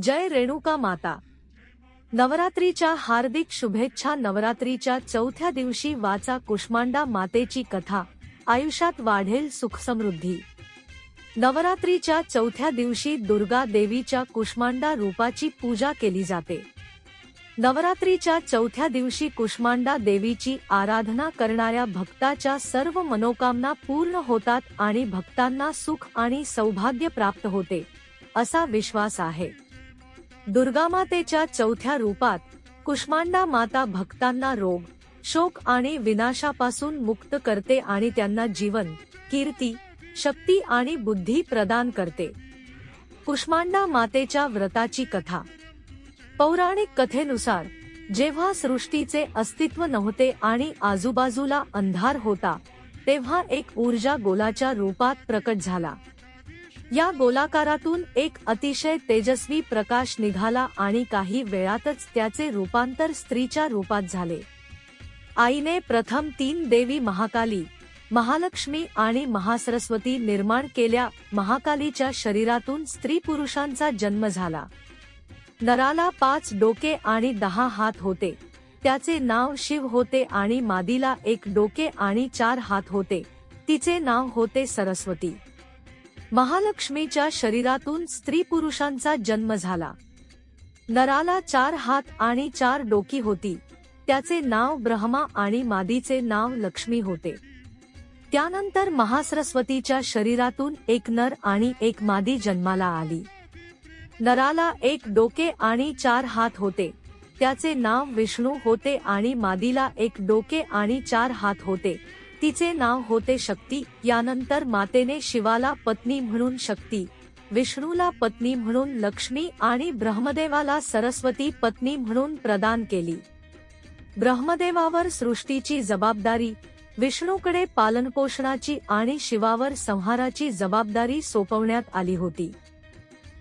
जय रेणुका माता. नवरात्रीच्या हार्दिक शुभेच्छा. नवरात्रीच्या चौथ्या दिवशी वाचा कुष्मांडा मातेची कथा. आयुष्यात वाढेल सुखसमृद्धी. नवरात्रीच्या चौथ्या दिवशी दुर्गा देवीच्या कुष्मांडा रूपाची पूजा केली जाते. नवरात्रीच्या चौथ्या दिवशी कुष्मांडा देवीची आराधना करणाऱ्या भक्ताच्या सर्व मनोकामना पूर्ण होतात आणि भक्तांना सुख आणि सौभाग्य प्राप्त होते असा विश्वास आहे. दुर्गामातेच्या चौथ्या रूपात कुष्मांडा माता भक्तांना रोग शोक आणि विनाशापासून मुक्त करते आणि त्यांना जीवन कीर्ती शक्ती आणि बुद्धी प्रदान करते. कुष्मांडा मातेच्या व्रताची कथा. पौराणिक कथेनुसार जेव्हा सृष्टीचे अस्तित्व नव्हते आणि आजूबाजूला अंधार होता तेव्हा एक ऊर्जा गोलाच्या रूपात प्रकट झाला. या गोलाकारातून एक अतिशय तेजस्वी प्रकाश निघाला आणि काही वेळातच त्याचे रूपांतर स्त्रीच्या रूपात झाले. आईने प्रथम तीन देवी महाकाली महालक्ष्मी आणि महासरस्वती निर्माण केल्या. महाकालीच्या शरीरातून स्त्री पुरुषांचा जन्म झाला. नराला पाच डोके आणि दहा हात होते. त्याचे नाव शिव होते आणि मादीला एक डोके आणि चार हात होते. तिचे नाव होते सरस्वती. महालक्ष्मीच्या शरीरातून स्त्री पुरुषांचा जन्म झाला. नराला चार हात आणि चार डोकी होती. त्याचे नाव ब्रह्मा आणि मादीचे नाव लक्ष्मी होते. त्यानंतर महासरस्वतीच्या शरीरातून एक नर आणि एक मादी जन्माला आली. नराला एक डोके आणि चार हात होते. त्याचे नाव विष्णू होते आणि मादीला एक डोके आणि चार हात होते. तिचे नाव होते शक्ती यानंतर मातेने शिवाला पत्नी म्हणून शक्ती विष्णूला पत्नी म्हणून लक्ष्मी आणि ब्रह्मदेवाला सरस्वती पत्नी म्हणून प्रदान केली. ब्रह्मदेवावर सृष्टीची जबाबदारी विष्णूकडे पालनपोषणाची आणि शिवावर संहाराची जबाबदारी सोपवण्यात आली होती.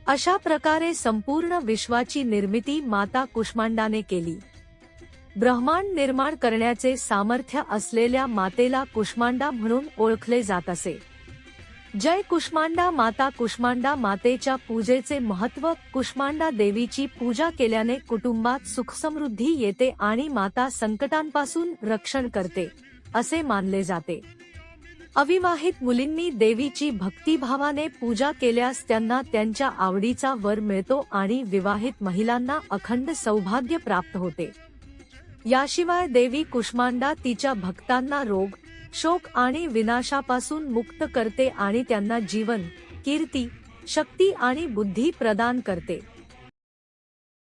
अशा प्रकारे संपूर्ण विश्वाची निर्मिती माता कुष्मांडाने केली. ब्रह्मांड निर्माण करण्याचे सामर्थ्य असलेल्या मातेला कुष्मांडा म्हणून ओळखले जात असे. जय कुष्मांडा माता कुष्मांडा मातेच्या पूजेचे महत्त्व कुष्मांडा देवीची पूजा केल्याने कुटुंबात सुखसमृद्धी येते आणि माता संकटांपासून रक्षण करते असे मानले जाते. अविवाहित मुलींनी देवीची भक्तिभावाने पूजा केल्यास त्यांना त्यांच्या आवडीचा वर मिळतो आणि विवाहित महिलांना अखंड सौभाग्य प्राप्त होते. याशिवाय देवी कुष्मांडा तिच्या भक्तांना रोग शोक आणि विनाशापासून मुक्त करते आणि त्यांना जीवन कीर्ती शक्ती आणि बुद्धी प्रदान करते.